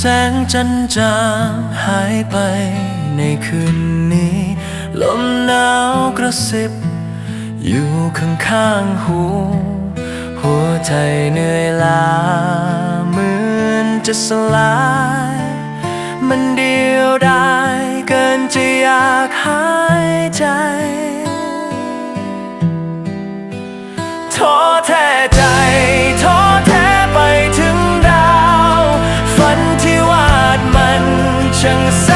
แสงจันจางหายไปในคืนนี้ ลมหนาวกระซิบ อยู่ข้างๆหู หัวใจเหนื่อยล้าเหมือนจะสลาย มันเดียวดายเกินจะอยากหายใจท้อ ช่างแส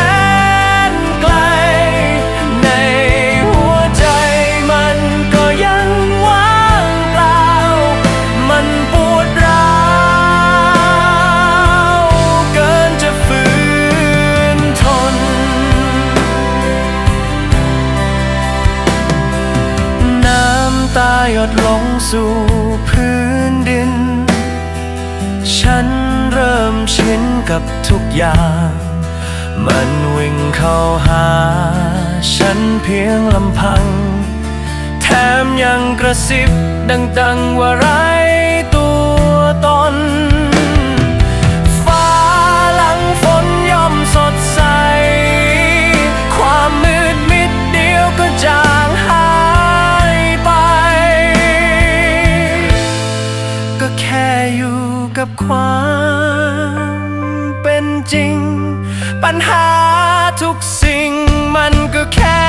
นไกล ในหัวใจมันก็ยังว่างเปล่า มันปวดร้าวเกินจะฝืนทน น้ำตาหยดลงสู่พื้นดิน ฉันเริ่มชินกับทุกอย่าง มันวิ่งเข้าหา ฉันเพียงลำพัง แถมยังกระซิบดังๆว่าไรตัวตนฟ้าหลังฝนย่อมสดใส ความมืดมิดเดียวก็จางหายไป ก็แค่อยู่กับความ จริง ปัญหาทุกสิ่งมันก็แค่